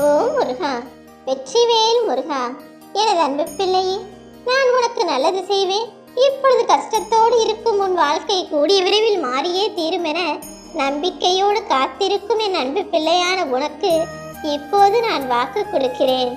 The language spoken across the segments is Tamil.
ஓ முருகா. வெற்றிவேல் முருகா. எனது அன்பு பிள்ளையே நான் உனக்கு நல்லது செய்வேன். இப்பொழுது கஷ்டத்தோடு இருக்கும் உன் வாழ்க்கை கூடிய விரைவில் மாறியே தீரும் என நம்பிக்கையோடு காத்திருக்கும் என் அன்பு பிள்ளையான உனக்கு இப்போது நான் வாக்கு கொடுக்கிறேன்.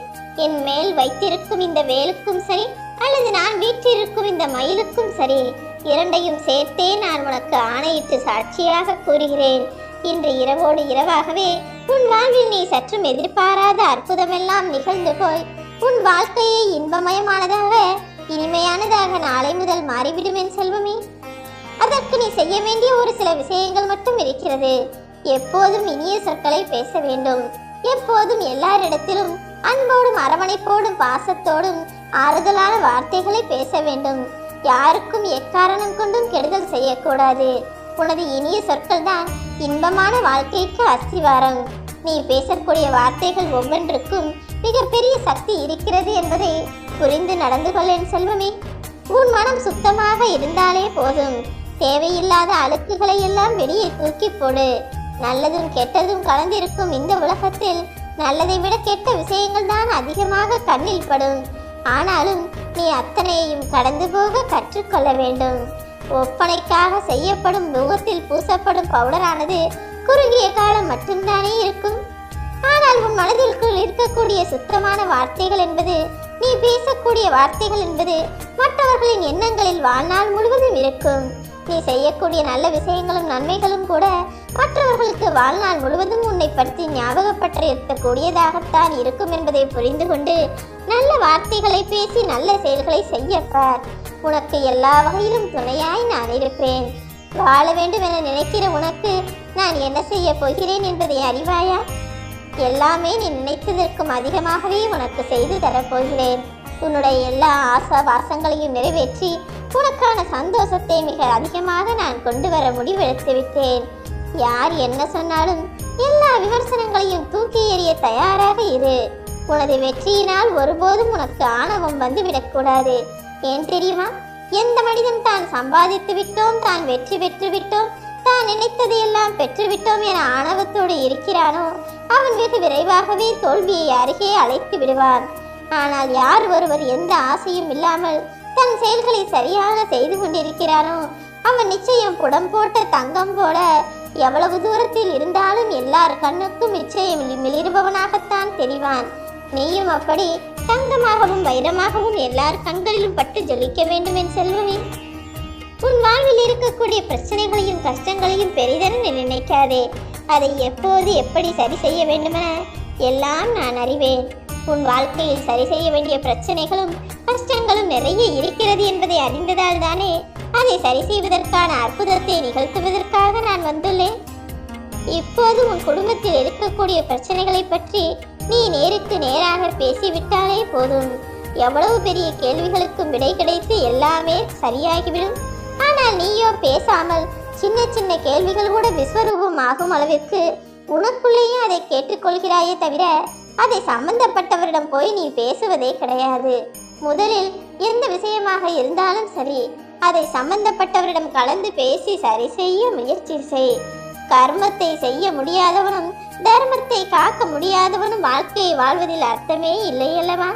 என் மேல் வைத்திருக்கும் இந்த வேலுக்கும் சரி அல்லது நான் வீற்றிருக்கும் இந்த மயிலுக்கும் சரி இரண்டையும் சேர்த்தே நான் உனக்கு ஆணையிட்டு சாட்சியாக கூறுகிறேன். இன்று இரவோடு இரவாகவே உன் வாழ்வில் நீ சற்றும் எதிர்பாராத அற்புதமெல்லாம் நிகழ்ந்து போய் உன் வாழ்க்கையை இன்பமயமானதாக இனிமையானதாக நாளை முதல் மாறிவிடும் என் செல்வமே. அதற்கு நீ செய்ய வேண்டிய ஒரு சில விஷயங்கள் மட்டும் இருக்கிறது. எப்போதும் இனிய சொற்களை பேச வேண்டும். எப்போதும் எல்லாரிடத்திலும் அன்போடும் அரவணைப்போடும் பாசத்தோடும் ஆறுதலான வார்த்தைகளை பேச வேண்டும். யாருக்கும் எக்காரணம் கொண்டும் கெடுதல் செய்யக்கூடாது. உனது இனிய சொற்கள் தான் இன்பமான வாழ்க்கைக்கு அஸ்திவாரம். நீ பேசக்கூடிய வார்த்தைகள் ஒவ்வொன்றுக்கும் மிகப்பெரிய சக்தி இருக்கிறது என்பதை புரிந்து நடந்து கொள்ளேன் செல்வமே. உன் மனம் சுத்தமாக இருந்தாலே போதும். தேவையில்லாத அழுக்குகளை எல்லாம் வெளியே தூக்கி போடு. நல்லதும் கெட்டதும் கலந்திருக்கும் இந்த உலகத்தில் நல்லதை விட கெட்ட விஷயங்கள் தான் அதிகமாக கண்ணில் படும். ஆனாலும் நீ அத்தனையையும் கடந்து போக கற்றுக்கொள்ள வேண்டும். ஒப்பனைக்காக செய்யப்படும் முகத்தில் பூசப்படும் பவுடரானது குறுகிய காலம் மட்டும்தானே இருக்கும்? ஆனால் உன் மனதிற்குள் இருக்கக்கூடிய சுத்தமான வார்த்தைகள் என்பது நீ பேசக்கூடிய வார்த்தைகள் என்பது மற்றவர்களின் எண்ணங்களில் வாழ்நாள் முழுவதும் இருக்கும். நீ செய்யக்கூடிய நல்ல விஷயங்களும் நன்மைகளும் கூட மற்றவர்களுக்கு வாழ்நாள் முழுவதும் உன்னை பற்றி ஞாபகப்பட்டிருக்கக்கூடியதாகத்தான் இருக்கும் என்பதை புரிந்து கொண்டு நல்ல வார்த்தைகளை பேசி நல்ல செயல்களை செய்யப்பார். உனக்கு எல்லா வகையிலும் துணையாய் நான் இருப்பேன். வாழ வேண்டும் என நினைக்கிற உனக்கு நான் என்ன செய்ய போகிறேன் என்பதை அறிவாயா? எல்லாமே நீ நினைத்ததற்கும் அதிகமாகவே உனக்கு செய்து தரப்போகிறேன். உன்னுடைய எல்லா ஆசா வாசங்களையும் நிறைவேற்றி உனக்கான சந்தோஷத்தை மிக அதிகமாக நான் கொண்டு வர முடிவெடுத்து விட்டேன். யார் என்ன சொன்னாலும் எல்லா விமர்சனங்களையும் தூக்கி எறிய தயாராக இரு. உனது வெற்றியினால் ஒருபோதும் உனக்கு ஆணவம் வந்துவிடக்கூடாது ஏன் தெரியுமா? எந்த மனிதன் தான் சம்பாதித்து விட்டோம் தான் வெற்றி பெற்று விட்டோம் தான் நினைத்தது எல்லாம் பெற்றுவிட்டோம் என ஆணவத்தோடு இருக்கிறானோ? அவன் வெகு விரைவாகவே தோல்வியை அருகே அழைத்து விடுவான். ஆனால் யார் ஒருவர் எந்த ஆசையும் இல்லாமல் தன் செயல்களை சரியாக செய்து கொண்டிருக்கிறானோ? அவன் நிச்சயம் புடம் போட்ட தங்கம் போல எவ்வளவு தூரத்தில் இருந்தாலும் எல்லார் கண்ணுக்கும் நிச்சயம் மிளிர்பவனாகத்தான் தெரிவான். நீயும் அப்படி தங்கமாகவும் வைரமாகவும் எல்லார் கண்களிலும் பட்டு ஜொலிக்க வேண்டும் என் செல்வமே. உன் வாழ்வில் இருக்கக்கூடிய பிரச்சனைகளையும் கஷ்டங்களையும் பெரிதென நினைக்காதே. அதை எப்போது எப்படி சரி செய்ய வேண்டுமென எல்லாம் நான் அறிவேன். உன் வாழ்க்கையில் சரி செய்ய வேண்டிய பிரச்சனைகளும் கஷ்டங்களும் நிறைய இருக்கிறது என்பதை அறிந்ததால் தானே அதை சரி செய்வதற்கான அற்புதத்தை நிகழ்த்துவதற்காக நான் வந்துள்ளேன். இப்போது உன் குடும்பத்தில் இருக்கக்கூடிய பிரச்சனைகளை பற்றி நீ நேருக்கு நேராக பேசிவிட்டாலே போதும். எவ்வளவு பெரிய கேள்விகளுக்கும் விடை கிடைத்து எல்லாமே சரியாகிவிடும். ஆனால் நீயோ பேசாமல் சின்ன சின்ன கேள்விகள் கூட விஸ்வரூபம் ஆகும் அளவிற்கு உனக்குள்ளேயே அதை கேட்டுக்கொள்கிறாயே தவிர அதை சம்பந்தப்பட்டவரிடம் போய் நீ பேசுவதே கிடையாது. முதலில் எந்த விஷயமாக இருந்தாலும் சரி அதை சம்பந்தப்பட்டவரிடம் கலந்து பேசி சரி செய்ய முயற்சி செய். கர்மத்தை செய்ய முடியாதவனும் தர்மத்தை காக்க முடியாதவனும் வாழ்க்கையை வாழ்வதில் அர்த்தமே இல்லை அல்லவா?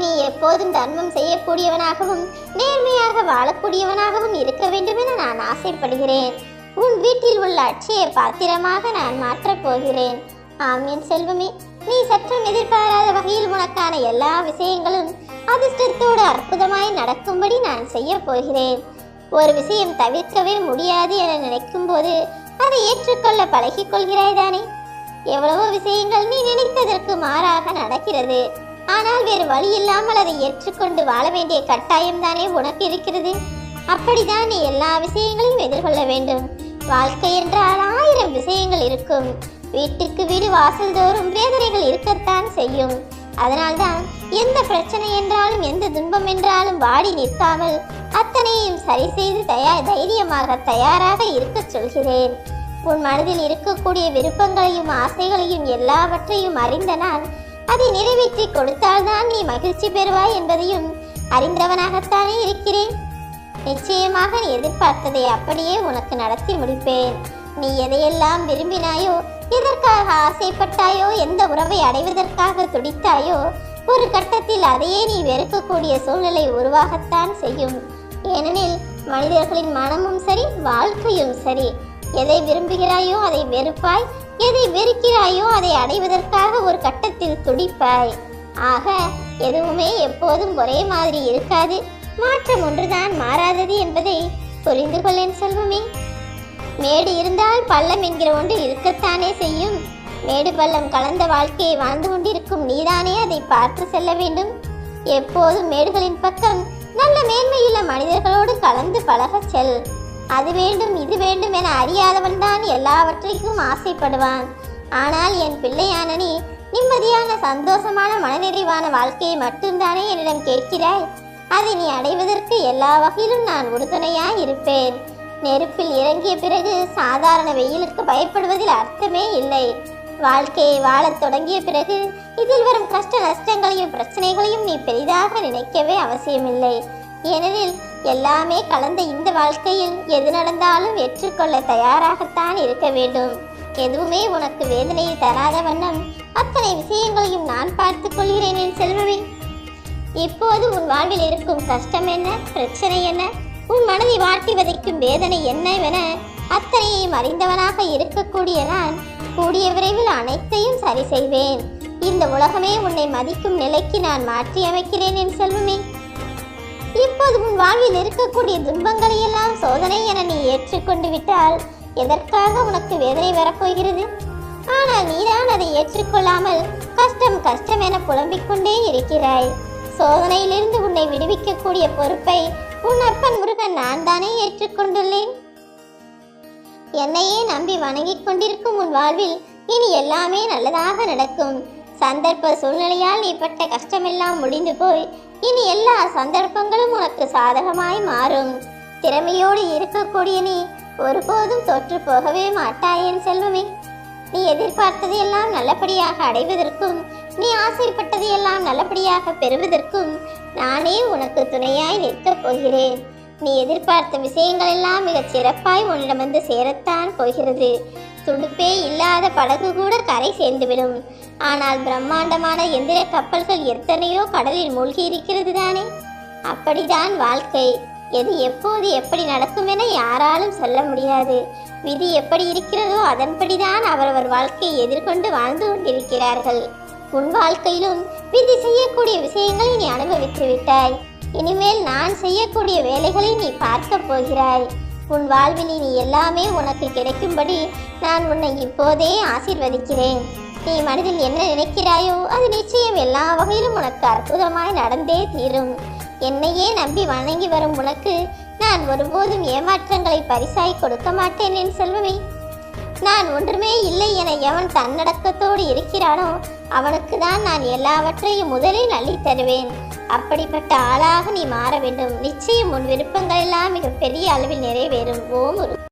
நீ எப்போதும் தர்மம் செய்யக்கூடியவனாகவும் நேர்மையாக வாழக்கூடியவனாகவும் இருக்க வேண்டும் என நான் ஆசைப்படுகிறேன். உன் வீட்டில் உள்ள அட்சய பாத்திரமாக நான் மாற்றப் போகிறேன். ஆம் என் செல்வமே நீ சற்றும் எதிர்பாராத வகையில் உனக்கான எல்லா விஷயங்களும் அதிர்ஷ்டத்தோடு அற்புதமாய் நடக்கும்படி நான் செய்ய போகிறேன். ஒரு விஷயம் தவிர்க்கவே முடியாது என நினைக்கும் போது அதை ஏற்றுக்கொள்ள பழகிக் கொள்கிறாய் தானே? எவ்வளவோ விஷயங்கள் நீ நினைத்ததற்கு மாறாக நடக்கிறது. ஆனால் வேறு வழி இல்லாமல் அதை ஏற்றுக்கொண்டு வாழ வேண்டிய கட்டாயம் தானே உனக்கு இருக்கிறது? அப்படிதான் நீ எல்லா விஷயங்களையும் எதிர்கொள்ள வேண்டும். வாழ்க்கை என்றால் ஆயிரம் விஷயங்கள் இருக்கும். வீட்டுக்கு வீடு வாசல் தோறும் வேதனைகள் இருக்கத்தான் செய்யும். அதனால்தான் எந்த பிரச்சனை என்றாலும் எந்த துன்பம் என்றாலும் வாடி நிற்காமல் அத்தனையும் சரி செய்து தயார் தைரியமாக தயாராக இருக்கச் சொல்கிறேன். உன் மனதில் இருக்கக்கூடிய விருப்பங்களையும் ஆசைகளையும் எல்லாவற்றையும் அறிந்த நான் அதை நிறைவேற்றி கொடுத்தால்தான் நீ மகிழ்ச்சி பெறுவாய் என்பதையும் அறிந்தவனாகத்தானே இருக்கிறேன். நிச்சயமாக நீ எதிர்பார்த்ததை அப்படியே உனக்கு நடத்தி முடிப்பேன். நீ எதையெல்லாம் விரும்பினாயோ எதற்காக ஆசைப்பட்டாயோ எந்த உறவை அடைவதற்காக துடித்தாயோ ஒரு கட்டத்தில் அதையே நீ வெறுக்கக்கூடிய சூழ்நிலை உருவாகத்தான் செய்யும். ஏனெனில் மனிதர்களின் மனமும் சரி வாழ்க்கையும் சரி. எதை விரும்புகிறாயோ அதை வெறுப்பாய் எதை வெறுக்கிறாயோ அதை அடைவதற்காக ஒரு கட்டத்தில் துடிப்பாய். ஆக எதுவுமே எப்போதும் ஒரே மாதிரி இருக்காது. மாற்றம் ஒன்றுதான் மாறாதது என்பதை புரிந்து கொள்ளேன் செல்வமே. மேடு இருந்தால் பள்ளம் என்கிற ஒன்று இருக்கத்தானே செய்யும். மேடு பள்ளம் கலந்த வாழ்க்கையை வாழ்ந்து கொண்டிருக்கும் நீதானே அதை பார்த்து செல்ல வேண்டும். எப்போதும் மேடுகளின் பக்கம் நல்ல மேன்மையுள்ள மனிதர்களோடு கலந்து பழகச் செல். அது வேண்டும் இது வேண்டும் என அறியாதவன் தான் எல்லாவற்றைக்கும் ஆசைப்படுவான். ஆனால் என் பிள்ளையான நிம்மதியான சந்தோஷமான மனநிறைவான வாழ்க்கையை மட்டும்தானே என்னிடம் கேட்கிறாய்? அதை நீ அடைவதற்கு எல்லா வகையிலும் நான் உறுதுணையாய் இருப்பேன். நெருப்பில் இறங்கிய பிறகு சாதாரண வெயிலுக்கு பயப்படுவதில் அர்த்தமே இல்லை. வாழ்க்கையை வாழத் தொடங்கிய பிறகு இதில் வரும் கஷ்ட நஷ்டங்களையும் பிரச்சனைகளையும் நீ பெரிதாக நினைக்கவே அவசியமில்லை. ஏனெனில் எல்லாமே கலந்த இந்த வாழ்க்கையில் எது நடந்தாலும் ஏற்றுக்கொள்ள தயாராகத்தான் இருக்க வேண்டும். எதுவுமே உனக்கு வேதனையை தராத வண்ணம் அத்தனை விஷயங்களையும் நான் பார்த்துக் கொள்கிறேன் என் செல்வமே. இப்போது உன் வாழ்வில் இருக்கும் கஷ்டம் என்ன பிரச்சனை என்ன உன் மனதை வாட்டி வதைக்கும் வேதனை என்னவென அத்தனையையும் அறிந்தவனாக இருக்கக்கூடிய நான் கூடிய விரைவில் அனைத்தையும் சரி செய்வேன். இந்த உலகமே உன்னை மதிக்கும் நிலைக்கு நான் மாற்றி அமைக்கிறேன் என் செல்வமே. இப்போது உன் வாழ்வில் இருக்கக்கூடிய துன்பங்களை எல்லாம் சோதனை என நீ ஏற்றுக்கொண்டு விட்டால் எதற்காக உனக்கு வேதனை வரப்போகிறது? ஆனால் நீதான் அதை ஏற்றுக்கொள்ளாமல் கஷ்டம் கஷ்டம் என புலம்பிக் கொண்டே இருக்கிறாய். சோதனையிலிருந்து உன்னை விடுவிக்கக்கூடிய பொறுப்பை உன் அப்பன் முருகன் நான் தானே ஏற்றுக்கொண்டுள்ளேன்? என்னையே நம்பி வணங்கிக் கொண்டிருக்கும் உன் வாழ்வில் இனி எல்லாமே நல்லதாக நடக்கும். சந்தர்ப்ப சூழ்நிலையால் நீ பட்ட கஷ்டமெல்லாம் முடிந்து போய் இனி எல்லா சந்தர்ப்பங்களும் உனக்கு சாதகமாய் மாறும். திறமையோடு இருக்கக்கூடிய நீ ஒருபோதும் தோற்று போகவே மாட்டாய் என் செல்வமே. நீ எதிர்பார்த்தது எல்லாம் நல்லபடியாக அடைவதற்கும் நீ ஆசைப்பட்டது எல்லாம் நல்லபடியாக பெறுவதற்கும் நானே உனக்கு துணையாய் நிற்கப் போகிறேன். நீ எதிர்பார்த்த விஷயங்கள் எல்லாம் மிகச் சிறப்பாய் உன்னிடம் வந்து சேரத்தான் போகிறது. துடுப்பே இல்லாத படகு கூட கரை சேர்ந்துவிடும். ஆனால் பிரம்மாண்டமான எந்திர கப்பல்கள் எத்தனையோ கடலில் மூழ்கி இருக்கிறது தானே? அப்படிதான் வாழ்க்கை. எது எப்போது எப்படி நடக்கும் என யாராலும் சொல்ல முடியாது. விதி எப்படி இருக்கிறதோ அதன்படிதான் அவரவர் வாழ்க்கையை எதிர்கொண்டு வாழ்ந்து கொண்டிருக்கிறார்கள். உன் வாழ்க்கையிலும் விதி செய்யக்கூடிய விஷயங்களை நீ அனுபவித்து விட்டாய் இனிமேல் நான் செய்யக்கூடிய வேலைகளை நீ பார்க்க போகிறாய். உன் வாழ்வினின் நீ எல்லாமே உனக்கு கிடைக்கும்படி நான் உன்னை இப்போதே ஆசிர்வதிக்கிறேன். நீ மனதில் என்ன நினைக்கிறாயோ அது நிச்சயம் எல்லா வகையிலும் உனக்கு அற்புதமாய் நடந்தே தீரும். என்னையே நம்பி வணங்கி வரும் உனக்கு நான் ஒருபோதும் ஏமாற்றங்களை பரிசாய் கொடுக்க மாட்டேன் என் செல்வமே. நான் ஒன்றுமே இல்லை என எவன் தன்னடக்கத்தோடு இருக்கிறானோ அவனுக்கு தான் நான் எல்லாவற்றையும் முதலில் அள்ளித் தருவேன். அப்படிப்பட்ட ஆளாக நீ மாற வேண்டும் நிச்சயம் உன் விருப்பங்கள் எல்லாம் பெரிய அளவில் நிறைவேறும் ஓம் முருகா.